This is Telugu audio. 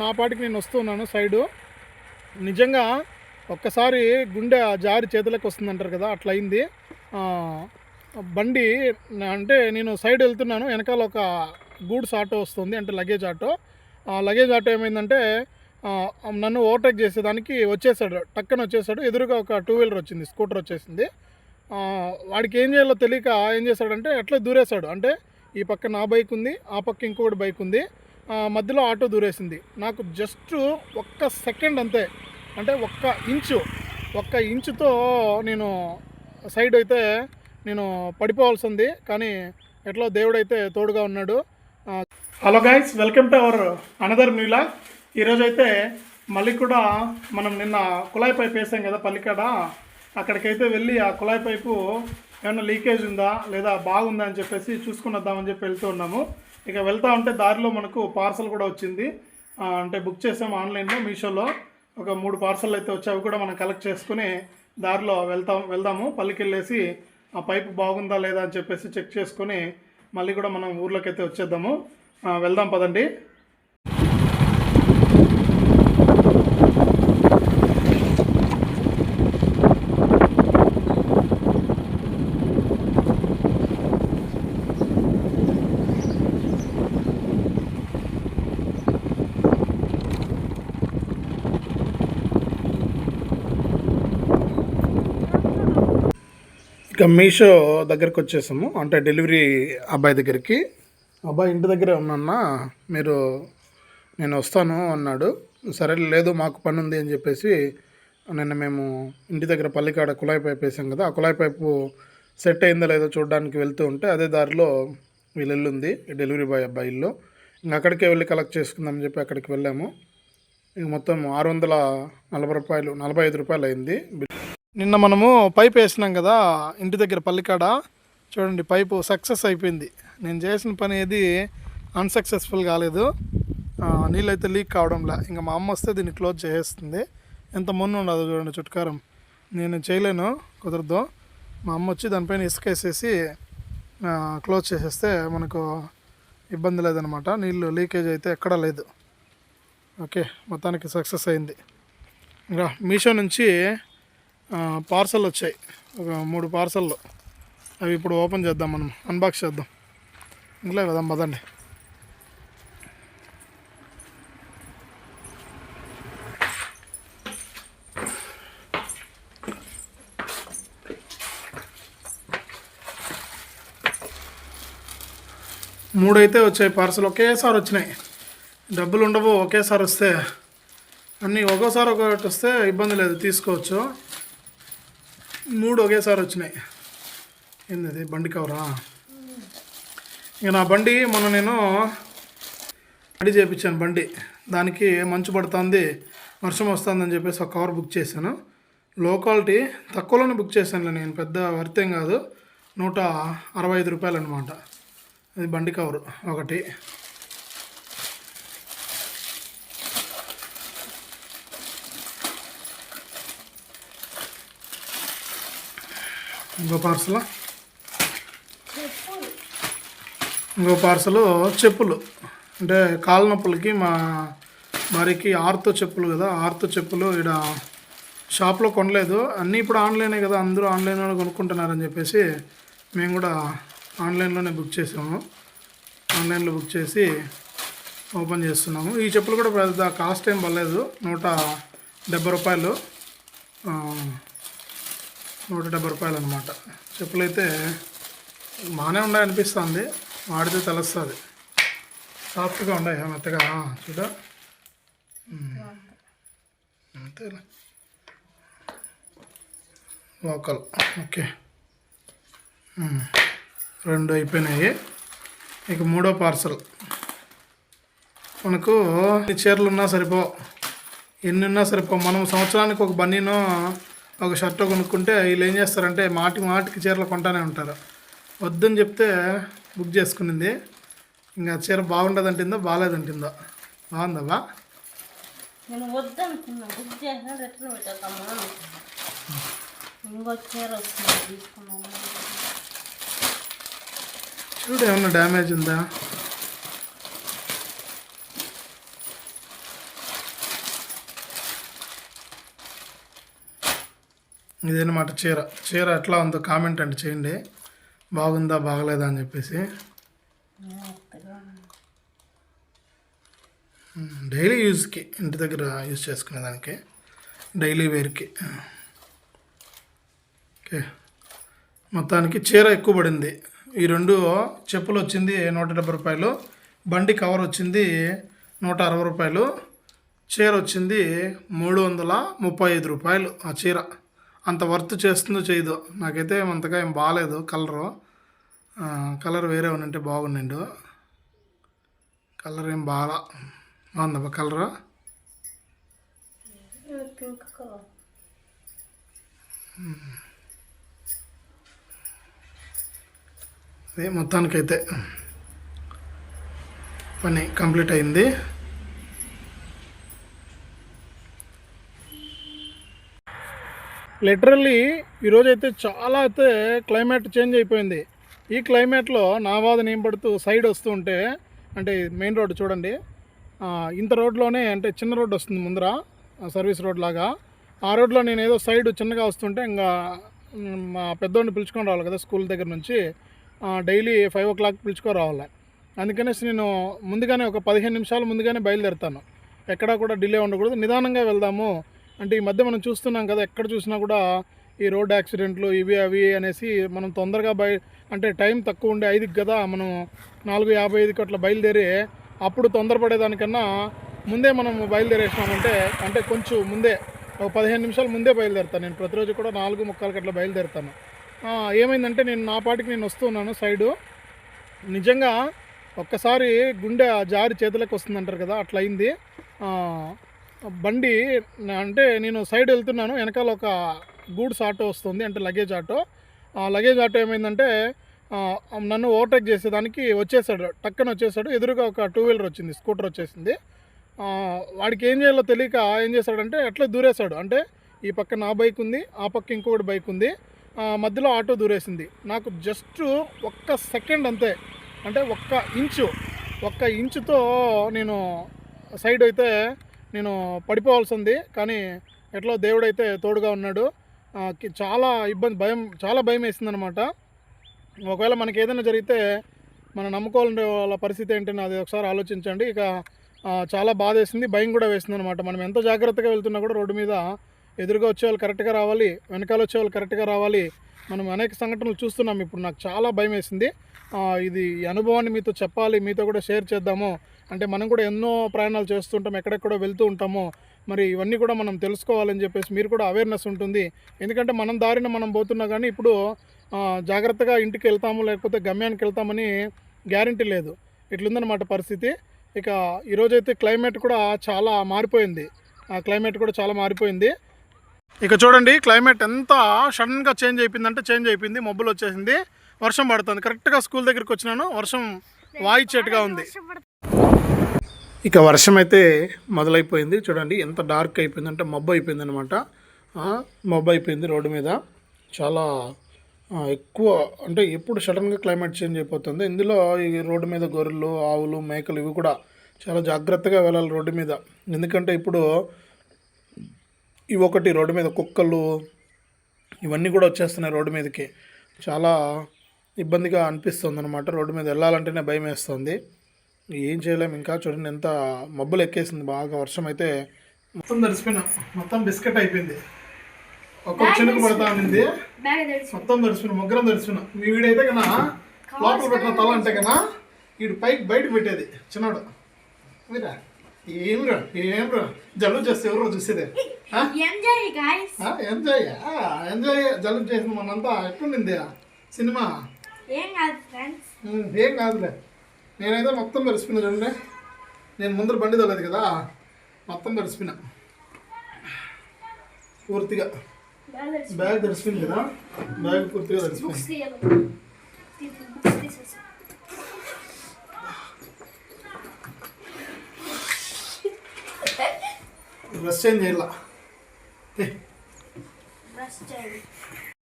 నా పాటికి నేను వస్తున్నాను సైడు. నిజంగా ఒక్కసారి గుండె జారి చేతులకు వస్తుంది అంటారు కదా అట్లా అయింది. బండి అంటే నేను సైడ్ వెళ్తున్నాను వెనకాల ఒక గూడ్స్ ఆటో వస్తుంది అంటే లగేజ్ ఆటో. ఆ లగేజ్ ఆటో ఏమైందంటే నన్ను ఓవర్టేక్ చేసేదానికి వచ్చేసాడు టక్కన వచ్చేసాడు. ఎదురుగా ఒక టూ వీలర్ వచ్చింది స్కూటర్ వచ్చేసింది. వాడికి ఏం చేయాలో తెలియక ఏం చేశాడంటే అట్లా దూరేశాడు. అంటే ఈ పక్క నా బైక్ ఉంది ఆ పక్క ఇంకొకటి బైక్ ఉంది. మధ్యలో ఆటో దూరేసింది. నాకు జస్ట్ ఒక్క సెకండ్ అంతే. అంటే ఒక్క ఇంచు ఒక్క ఇంచుతో నేను సైడ్ అయితే నేను పడిపోవాల్సి ఉంది కానీ ఎట్లా దేవుడైతే తోడుగా ఉన్నాడు. Hello guys welcome to our another న్యూలా ఈరోజు అయితే మళ్ళీ కూడా మనం నిన్న కుళాయి పైప్ వేసాం కదా పల్లికాడ. అక్కడికైతే వెళ్ళి ఆ కుళాయి పైపు ఏమైనా లీకేజ్ ఉందా లేదా బాగుందా అని చెప్పేసి చూసుకుని వద్దామని చెప్పి వెళ్తూ ఉన్నాము. ఇక వెళ్తా ఉంటే దారిలో మనకు పార్సల్ కూడా వచ్చింది. అంటే బుక్ చేసాము ఆన్లైన్లో మీషోలో. ఒక మూడు పార్సల్ అయితే వచ్చి అవి కూడా మనం కలెక్ట్ చేసుకుని దారిలో వెళ్తాం వెళ్దాము. పల్లికి వెళ్ళేసి ఆ పైపు బాగుందా లేదా అని చెప్పేసి చెక్ చేసుకొని మళ్ళీ కూడా మనం ఊర్లోకి అయితే వచ్చేద్దాము. వెళ్దాం పదండి. ఇక మీషో దగ్గరకు వచ్చేసాము. అంటే డెలివరీ అబ్బాయి దగ్గరికి. అబ్బాయి ఇంటి దగ్గరే ఉన్నా మీరు నేను వస్తాను అన్నాడు. సరే లేదు మాకు పని ఉంది అని చెప్పేసి నిన్న మేము ఇంటి దగ్గర పల్లికాడ కుళాయి పైపు వేసాం కదా ఆ కుళాయి పైపు సెట్ అయిందో లేదో చూడడానికి వెళ్తూ ఉంటే అదే దారిలో వీళ్ళు ఇల్లు ఉంది డెలివరీ బాయ్ అబ్బాయి ఇల్లు. ఇంకా అక్కడికే వెళ్ళి కలెక్ట్ చేసుకుందామని చెప్పి అక్కడికి వెళ్ళాము. ఇంక మొత్తం ఆరు వందల నలభై రూపాయలు నలభై ఐదు రూపాయలు అయింది. నిన్న మనము పైప్ వేసినాం కదా ఇంటి దగ్గర పల్లికాడ. చూడండి పైపు సక్సెస్ అయిపోయింది. నేను చేసిన పని ఏది అన్సక్సెస్ఫుల్ కాలేదు. నీళ్ళైతే లీక్ కావడంలా. ఇంకా మా అమ్మ వస్తే దీన్ని క్లోజ్ చేసేస్తుంది. ఎంత మొన్న ఉండదు చూడండి చుట్కారం. నేను చేయలేను కుదరదు. మా అమ్మ వచ్చి దానిపైన ఇసుక వేసేసి క్లోజ్ చేసేస్తే మనకు ఇబ్బంది లేదనమాట. నీళ్ళు లీకేజ్ అయితే ఎక్కడా లేదు. ఓకే మొత్తానికి సక్సెస్ అయింది. ఇంకా మీషో నుంచి పార్సల్ వచ్చాయి. ఒక మూడు పార్సల్లో అవి ఇప్పుడు ఓపెన్ చేద్దాం మనం. అన్బాక్స్ చేద్దాం. ఇంట్లో కదా పదండి. మూడైతే వచ్చాయి పార్సల్ ఒకేసారి వచ్చినాయి. డబ్బులు ఉండవు ఒకేసారి వస్తే. అన్నీ ఒక్కోసారి ఒకటి వస్తే ఇబ్బంది లేదు తీసుకోవచ్చు. మూడు ఒకేసారి వచ్చినాయి. ఏంది బండి కవరా ఇక నా బండి మొన్న నేను రెడీ చేయించాను బండి. దానికి మంచు పడుతుంది వర్షం వస్తుందని చెప్పేసి ఒక కవర్ బుక్ చేశాను. లో క్వాలిటీ తక్కువలోనే బుక్ చేశాను నేను పెద్ద వర్తేం కాదు. నూట అరవై ఐదు రూపాయలు అనమాట అది బండి కవరు ఒకటి. ఇంకో పార్సల్? ఇంకో పార్సల్ చెప్పులు. అంటే కాళ్ళ నొప్పులకి మా భార్యకి ఆర్తో చెప్పులు కదా ఆర్తో చెప్పులు ఇక్కడ షాప్లో కొనలేదు. అన్నీ ఇప్పుడు ఆన్లైనే కదా అందరూ ఆన్లైన్లోనే కొనుక్కుంటున్నారని చెప్పేసి మేము కూడా ఆన్లైన్లోనే బుక్ చేసాము. ఆన్లైన్లో బుక్ చేసి ఓపెన్ చేస్తున్నాము. ఈ చెప్పులు కూడా పెద్ద కాస్ట్ ఏం పర్లేదు. నూట డెబ్బై రూపాయలు. నూట డెబ్బై రూపాయలు అనమాట చెప్పులు అయితే బాగానే ఉన్నాయి అనిపిస్తుంది వాడితే తెలుస్తుంది. సాఫ్ట్గా ఉన్నాయి. మెత్తగా. చూడ. అంతే లోకల్. ఓకే. రెండు అయిపోయినాయి. ఇక మూడో పార్సల్. మనకు చీరలు ఉన్నా సరిపో ఎన్ని ఉన్నా సరిపో మనం సంవత్సరానికి ఒక బన్నీనో ఒక షర్ట్ కొనుక్కుంటే వీళ్ళు ఏం చేస్తారంటే మాటి మాటికి చీరలు కొంటానే ఉంటారు. వద్దని చెప్తే బుక్ చేసుకునింది. ఇంకా చీర బాగుండదంటుందో బాగాలేదంటుందో. బాగుందవ్వా? నేను వద్దనుకున్నా. బుక్ చేసిన రిటర్న్ పెట్టేద్దామా ఇంకో చీర వస్తుంది తీసుకున్నాను. చూడు ఏమన్నా డ్యామేజ్ ఉందా? ఇదన్నమాట చీర. చీర ఎట్లా ఉందో కామెంట్ అంటే చేయండి. బాగుందా బాగలేదా అని చెప్పేసి. డైలీ యూజ్కి ఇంటి దగ్గర యూజ్ చేసుకునే దానికి డైలీ వేర్కి ఓకే. మొత్తానికి చీర ఎక్కువ పడింది. ఈ రెండు చెప్పులు వచ్చింది నూట డెబ్బై రూపాయలు బండి కవర్ వచ్చింది నూట అరవై రూపాయలు చీర వచ్చింది మూడు వందల ముప్పై ఐదు రూపాయలు ఆ చీర. అంత వర్త్ చేస్తుందో చేయదో. నాకైతే అంతగా ఏం బాగాలేదు కలరు. కలర్ వేరే ఉంటే బాగుండిండు కలర్ ఏం బాగా బాగుందబ్బా కలరు కలర్? అదే మొత్తానికైతే పని కంప్లీట్ అయింది. లిటరల్లీ ఈరోజైతే చాలా అయితే క్లైమేట్ చేంజ్ అయిపోయింది. ఈ క్లైమేట్లో నా బాధ ఏం పడుతూ సైడ్ వస్తూ ఉంటే అంటే మెయిన్ రోడ్ చూడండి. ఇంత రోడ్లోనే అంటే చిన్న రోడ్ వస్తుంది ముందర సర్వీస్ రోడ్ లాగా. ఆ రోడ్లో నేను ఏదో సైడ్ చిన్నగా వస్తుంటే ఇంకా మా పెద్దోడిని పిలుచుకొని రావాలి కదా స్కూల్ దగ్గర నుంచి. డైలీ ఫైవ్ ఓ క్లాక్ పిలుచుకొని రావాలి. అందుకనేసి నేను ముందుగానే ఒక పదిహేను నిమిషాలు ముందుగానే బయలుదేరుతాను. ఎక్కడా కూడా డిలే ఉండకూడదు. నిదానంగా వెళ్దాము. అంటే ఈ మధ్య మనం చూస్తున్నాం కదా ఎక్కడ చూసినా కూడా ఈ రోడ్ యాక్సిడెంట్లు ఇవి అవి అనేసి మనం తొందరగా బయ అంటే టైం తక్కువ ఉండే ఐదుకి కదా మనం నాలుగు యాభై ఐదుకి అట్లా బయలుదేరి అప్పుడు తొందరపడేదానికన్నా ముందే మనం బయలుదేరేసినామంటే అంటే కొంచెం ముందే ఒక పదిహేను నిమిషాలు ముందే బయలుదేరుతాను. నేను ప్రతిరోజు కూడా నాలుగు ముక్కలకి అట్లా బయలుదేరుతాను. ఏమైందంటే నేను నా పాటికి నేను వస్తున్నాను సైడు. నిజంగా ఒక్కసారి గుండె జారి చేతులకు వస్తుందంటారు కదా అట్లా అయింది. బండి అంటే నేను సైడ్ వెళ్తున్నాను వెనకాల ఒక గూడ్స్ ఆటో వస్తుంది అంటే లగేజ్ ఆటో. ఆ లగేజ్ ఆటో ఏమైందంటే నన్ను ఓవర్టేక్ చేసేదానికి వచ్చేసాడు టక్కన వచ్చేసాడు. ఎదురుగా ఒక టూ వీలర్ వచ్చింది స్కూటర్ వచ్చేసింది. వాడికి ఏం చేయాలో తెలియక ఏం చేశాడంటే అట్లా దూరేశాడు. అంటే ఈ పక్క నా బైక్ ఉంది ఆ పక్క ఇంకొకటి బైక్ ఉంది. మధ్యలో ఆటో దూరేసింది. నాకు జస్ట్ ఒక్క సెకండ్ అంతే అంటే ఒక్క ఇంచు ఒక్క ఇంచుతో నేను సైడ్ అయితే నేను పడిపోవాల్సి ఉంది కానీ ఎట్లా దేవుడైతే తోడుగా ఉన్నాడు చాలా ఇబ్బంది భయం చాలా భయం వేసిందనమాట ఒకవేళ మనకి ఏదైనా జరిగితే మనం నమ్ముకోవాలంటే వాళ్ళ పరిస్థితి ఏంటని అది ఒకసారి ఆలోచించండి. ఇక చాలా బాధ వేసింది భయం కూడా వేసింది అనమాట మనం ఎంత జాగ్రత్తగా వెళ్తున్నా కూడా రోడ్డు మీద ఎదురుగా వచ్చే వాళ్ళు కరెక్ట్గా రావాలి వెనకాల వచ్చే వాళ్ళు కరెక్ట్గా రావాలి. మనం అనేక సంఘటనలు చూస్తున్నాం. ఇప్పుడు నాకు చాలా భయం వేసింది. ఇది అనుభవాన్ని మీతో చెప్పాలి మీతో కూడా షేర్ చేద్దాము. అంటే మనం కూడా ఎన్నో ప్రయాణాలు చేస్తుంటాం ఎక్కడెక్కడో వెళ్తూ ఉంటాము మరి ఇవన్నీ కూడా మనం తెలుసుకోవాలని చెప్పేసి మీరు కూడా అవేర్నెస్ ఉంటుంది. ఎందుకంటే మనం దారిన మనం పోతున్నా కానీ ఇప్పుడు జాగ్రత్తగా ఇంటికి వెళ్తాము లేకపోతే గమ్యానికి వెళ్తామని గ్యారంటీ లేదు. ఇట్లుందనమాట పరిస్థితి. ఇక ఈరోజైతే క్లైమేట్ కూడా చాలా మారిపోయింది. ఆ క్లైమేట్ కూడా చాలా మారిపోయింది. ఇక చూడండి క్లైమేట్ ఎంత సడన్గా చేంజ్ అయిపోయిందంటే చేంజ్ అయిపోయింది. మబ్బులు వచ్చేసింది. వర్షం పడుతుంది. కరెక్ట్గా స్కూల్ దగ్గరికి వచ్చినాను. వర్షం వాయిచ్చేట్టుగా ఉంది. ఇక వర్షం అయితే మొదలైపోయింది. చూడండి ఎంత డార్క్ అయిపోయింది అంటే మబ్బు అయిపోయింది అనమాట మబ్బు అయిపోయింది రోడ్డు మీద. చాలా ఎక్కువ అంటే ఎప్పుడు సడన్గా క్లైమేట్ చేంజ్ అయిపోతుంది. ఇందులో ఈ రోడ్డు మీద గొర్రెలు ఆవులు మేకలు ఇవి కూడా చాలా జాగ్రత్తగా వెళ్ళాలి రోడ్డు మీద. ఎందుకంటే ఇప్పుడు ఇవి ఒకటి రోడ్డు మీద కుక్కలు ఇవన్నీ కూడా వచ్చేస్తున్నాయి రోడ్డు మీదకి. చాలా ఇబ్బందిగా అనిపిస్తుంది అనమాట రోడ్డు మీద వెళ్ళాలంటేనే భయం వేస్తుంది ఏం చేయలేం. ఇంకా చూడండి ఎంత మబ్బులు ఎక్కేసింది. బాగా వర్షం అయితే మొత్తం తడిసిపోయినా. మొత్తం బిస్కెట్ అయిపోయింది. ఒక్కొక్క చినుకు పడతా ఉంది మొత్తం తడిసిపోయినా. ముగ్గురం తడిసిపోయినా. మీ వీడైతే కన్నా లోపల పెట్టిన తల అంటే కన్నా వీడు పైకి బయటకు పెట్టేది. చిన్నవాడు మీరా ఏమిరా ఏమిరా జలుబు చేస్తే ఎవరో చూసేదే? Enjoy enjoy? జలుబు చేసిన మనంతా ఎట్లుండింది సినిమా? ఏం కాదు ఫ్రెండ్స్. ఏం కాదులే. నేనైతే మొత్తం తడిసిపోయినా చూడండి. నేను ముందర బండి తోలేదు కదా మొత్తం తడిసిపోయినా. పూర్తిగా. బ్యాగ్ తడిసిపోయింది. కదా బ్యాగ్ పూర్తిగా తడిసిపోయింది. డ్రెస్ చేంజ్ చేయాల. బ్రష్ చేయండి